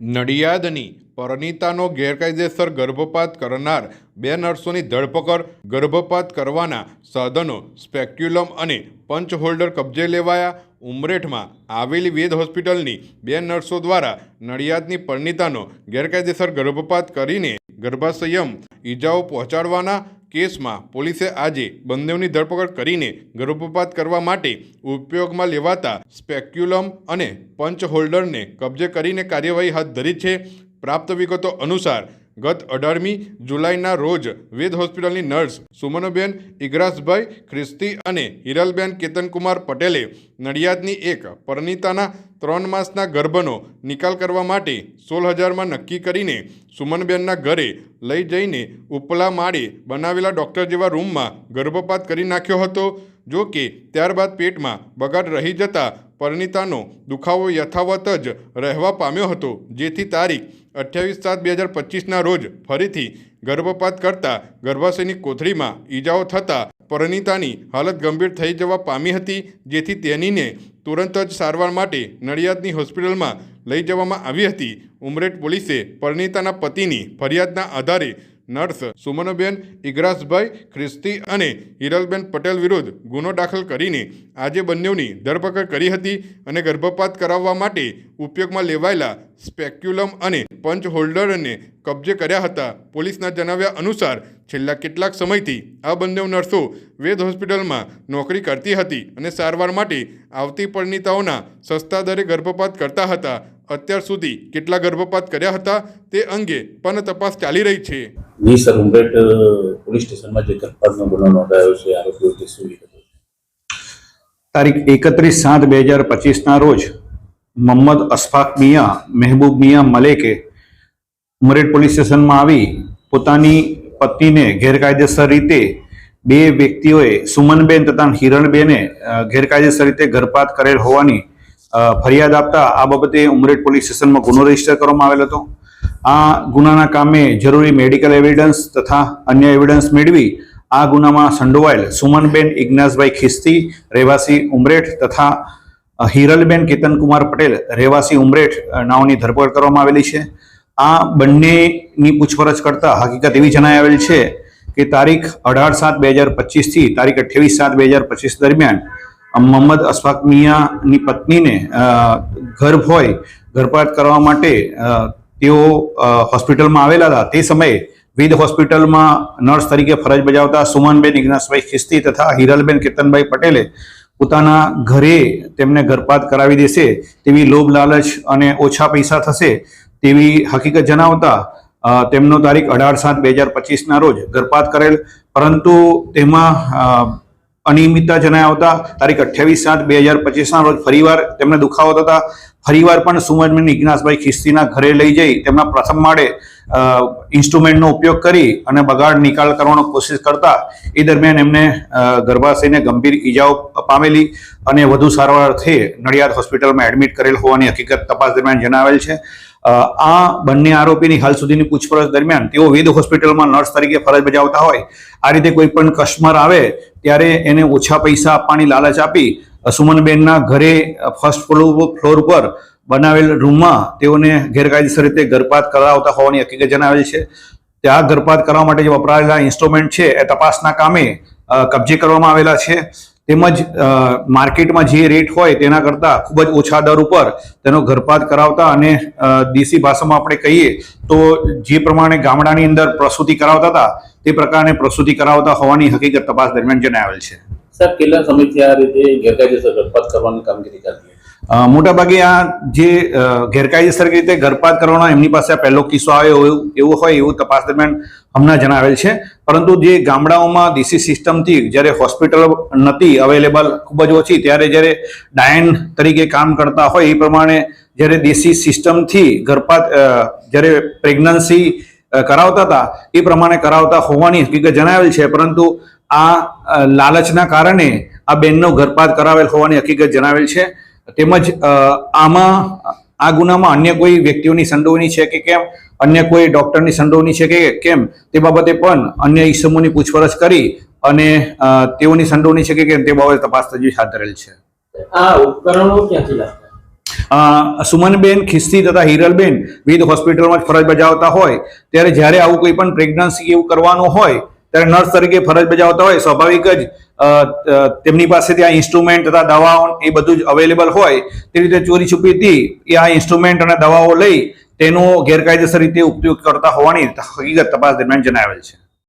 નડિયાદની પરનીતાનો ગેરકાયદેસર ગર્ભપાત કરનાર બે નર્સોની ધરપકડ, ગર્ભપાત કરવાના સાધનો, સ્પેક્યુલમ અને પંચ હોલ્ડર કબજે લેવાયા. ઉમરેઠમાં આવેલી વેદ હોસ્પિટલની બે નર્સો દ્વારા નડિયાદની પરનીતાનો ગેરકાયદેસર ગર્ભપાત કરીને ગર્ભાશયમ ઈજાઓ પહોંચાડવાના કેસમાં પોલીસે આજે બંનેની ધરપકડ કરીને ગર્ભપાત કરવા માટે ઉપયોગમાં લેવાતા સ્પેક્યુલમ અને પંચ હોલ્ડરને કબજે કરીને કાર્યવાહી હાથ ધરી છે. પ્રાપ્ત વિગતો અનુસાર ગત અઢારમી જુલાઈના રોજ વેદ હોસ્પિટલની નર્સ સુમનબેન ઇગરાસભાઈ ખ્રિસ્તી અને હિરલબેન કેતનકુમાર પટેલે નડિયાદની એક પરણિતાના ત્રણ માસના ગર્ભનો નિકાલ કરવા માટે સોળ હજારમાં નક્કી કરીને સુમનબેનના ઘરે લઈ જઈને ઉપલા માળે બનાવેલા ડૉક્ટર જેવા રૂમમાં ગર્ભપાત કરી નાખ્યો હતો, જો કે ત્યારબાદ પેટમાં બગાડ રહી જતા પરણિતાનો દુખાવો યથાવત જ રહેવા પામ્યો હતો. જેથી તારીખ અઠ્યાવીસ સાત બે હજાર પચીસના રોજ ફરીથી ગર્ભપાત કરતા ગર્ભાશયની કોથળીમાં ઈજાઓ થતાં પરિણીતાની હાલત ગંભીર થઈ જવા પામી હતી, જેથી તેનીને તુરંત જ સારવાર માટે નડિયાદની હોસ્પિટલમાં લઈ જવામાં આવી હતી. ઉમરેઠ પોલીસે પરણિતાના પતિની ફરિયાદના આધારે નર્સ સુમનબેન, ઇગ્રાસભાઈ, ખ્રિસ્તી અને હિરલબેન પટેલ વિરુદ્ધ ગુનો દાખલ કરીને આજે બંનેની ધરપકડ કરી હતી અને ગર્ભપાત કરાવવા માટે ઉપયોગમાં લેવાયેલા સ્પેક્યુલમ અને પંચ હોલ્ડરને કબજે કર્યા હતા. પોલીસના જણાવ્યા અનુસાર છેલ્લા કેટલાક સમયથી આ બંને નર્સો વેદ હોસ્પિટલમાં નોકરી કરતી હતી અને સારવાર માટે આવતી પરિણીતાઓના સસ્તા દરે ગર્ભપાત કરતા હતા. અત્યાર સુધી કેટલા ગર્ભપાત કર્યા હતા તે અંગે પણ તપાસ ચાલી રહી છે. જી સર ઉમરેઠ પોલીસ સ્ટેશનમાં જે ગર્ભપાતનો ગુનો નોંધાયો છે આરોપીઓ તે શું વિગતો તારીખ એકત્રીસ સાત બે હજાર પચીસના રોજ મોહમ્મદ અશફાક મિયા, મહેબૂબ મિયા મલેકે ઉમરેઠ પોલીસ સ્ટેશનમાં આવી પોતાની પત્નીને ગેરકાયદેસર રીતે બે વ્યક્તિઓએ સુમનબેન તથા હિરણબેને ગેરકાયદેસર રીતે ગર્ભપાત કરેલ હોવાની ફરિયાદ આપતા આ બાબતે ઉમરેઠ પોલીસ સ્ટેશનમાં ગુનો રજિસ્ટર કરવામાં આવેલ હતો. આ ગુનાના કામે જરૂરી મેડિકલ એવિડન્સ તથા અન્ય એવિડન્સ મેળવી આ ગુનામાં સંડોવાયેલ સુમનબેન ઇગ્નાસભાઈ ખિસ્તી, રહેવાસી ઉમરેઠ તથા હિરલબેન કેતનકુમાર પટેલ રહેવાસી ઉમરેઠ નાઓની ધરપકડ કરવામાં આવેલી છે. આ બંનેની પૂછપરછ કરતા હકીકત એવી જણાઈ આવેલ છે કે તારીખ અઢાર સાત બે હજાર પચીસથી તારીખ અઠ્યાવીસ સાત બે હજાર પચીસ દરમિયાન મોહમ્મદ અશફાક મિયાની પત્નીને ગર્ભ હોય ગર્ભપાત કરવા માટે તેઓ હોસ્પિટલમાં આવેલા હતા. તે સમયે વિદ હોસ્પિટલમાં નર્સ તરીકે ફરજ બજાવતા સુમનબેન ઇગ્નાસભાઈ ખિસ્તી તથા હિરલબેન કેતનભાઈ પટેલે પોતાના ઘરે તેમને ગર્ભપાત કરાવી દેશે, તેવી લોભ લાલચ અને ઓછા પૈસા થશે તેવી હકીકત જણાવતા તેમનો તારીખ અઢાર સાત બે હજાર પચીસના રોજ ગર્ભપાત કરેલ. પરંતુ તેમાં અનિયમિતતા જણાઈ હતા તારીખ અઠ્યાવીસ સાત બે હજાર પચીસના રોજ ફરીવાર તેમને દુખાવો થતા, ફરીવાર પણ સુમનબેન ઇગ્નાસભાઈ ખિસ્તીના ઘરે લઈ જઈ તેમના પ્રથમ માળે ઇન્સ્ટ્રુમેન્ટનો ઉપયોગ કરી અને બગાડ નિકાલ કરવાનો કોશિશ કરતા એ દરમિયાન એમને ગર્ભાશયને ગંભીર ઈજાઓ પામેલી અને વધુ સારવાર અર્થે નડિયાદ હોસ્પિટલમાં એડમિટ કરેલ હોવાની હકીકત તપાસ દરમિયાન જણાવેલ છે. આ બંને આરોપીની હાલ સુધીની પૂછપરછ દરમિયાન તેઓ વેદ હોસ્પિટલમાં નર્સ તરીકે ફરજ બજાવતા હોય, આ રીતે કોઈ પણ કસ્ટમર આવે ત્યારે એને ઓછા પૈસા આપવાની લાલચ આપી સુમનબેનના ઘરે ફર્સ્ટ ફ્લોર ફ્લોર પર બનાવેલ રૂમમાં તેઓને ગેરકાયદેસર રીતે ગર્ભપાત કરાવતા હોવાની હકીકત જણાવેલ છે. ત્યાં ગર્ભપાત કરવા માટે જે વપરાયેલા ઇન્સ્ટ્રુમેન્ટ છે એ તપાસના કામે કબજે કરવામાં આવેલા છે. તેમજ માર્કેટમાં જે રેટ હોય તેના કરતાં ખૂબ જ ઓછા દર ઉપર તેનો ગર્ભપાત કરાવતા અને દેશી ભાષામાં આપણે કહીએ તો જે પ્રમાણે ગામડાની અંદર પ્રસૂતિ કરાવતા હતા તે પ્રકારે પ્રસૂતિ કરાવતા હોવાની હકીકત તપાસ દરમિયાન જણાવેલ છે. સર કેટલા સમયથી આ રીતે ગેરકાયદેસર ગર્ભપાત કરવાની કામગીરી અ, મોટાભાગે આ જે ગેરકાયદેસર રીતે ગર્ભપાત કરવાનો એમની પાસે આ પહેલો કિસ્સો આવ્યો એવું એવું હોય એવું તપાસ દરમિયાન હમણાં જણાવેલ છે. પરંતુ જે ગામડાઓમાં દેશી સિસ્ટમથી જ્યારે હોસ્પિટલ નથી અવેલેબલ ખૂબ જ ઓછી, ત્યારે જ્યારે ડાયન તરીકે કામ કરતા હોય એ પ્રમાણે જ્યારે દેશી સિસ્ટમથી ગર્ભપાત જ્યારે પ્રેગ્નન્સી કરાવતા હતા, એ પ્રમાણે કરાવતા હોવાની હકીકત જણાવેલ છે. પરંતુ આ લાલચના કારણે આ બેનનો ગર્ભપાત કરાવેલ હોવાની હકીકત જણાવેલ છે. તેમજ આમાં આ ગુનામાં અન્ય કોઈ વ્યક્તિઓની સંડોવણી છે કે કેમ? અન્ય કોઈ ડોક્ટરની સંડોવણી છે કે કેમ? તે બાબતે પણ અન્ય ઈસમોની પૂછપરછ કરી અને તેઓની સંડોવણી છે કે કેમ તે બાબતે તપાસ તજવીજ હાથ ધરેલ છે. આ ઉપકરણો ક્યાંથી સુમનબેન ખિસ્તી તથા હિરલબેન વિવિધ હોસ્પિટલમાં ફરજ બજાવતા હોય. ત્યારે જ્યારે આવું કોઈ પણ પ્રેગ્નન્સી એવું કરવાનું હોય ત્યારે નર્સ તરીકે ફરજ બજાવતા હોય, સ્વાભાવિક જ તેમની પાસે ત્યાં ઇન્સ્ટ્રુમેન્ટ તથા દવાઓ એ બધું જ અવેલેબલ હોય, તે રીતે ચોરી છુપીથી એ આ ઇન્સ્ટ્રુમેન્ટ અને દવાઓ લઈ તેનો ગેરકાયદેસર રીતે ઉપયોગ કરતા હોવાની હકીકત તપાસ દરમિયાન જણાવેલ છે.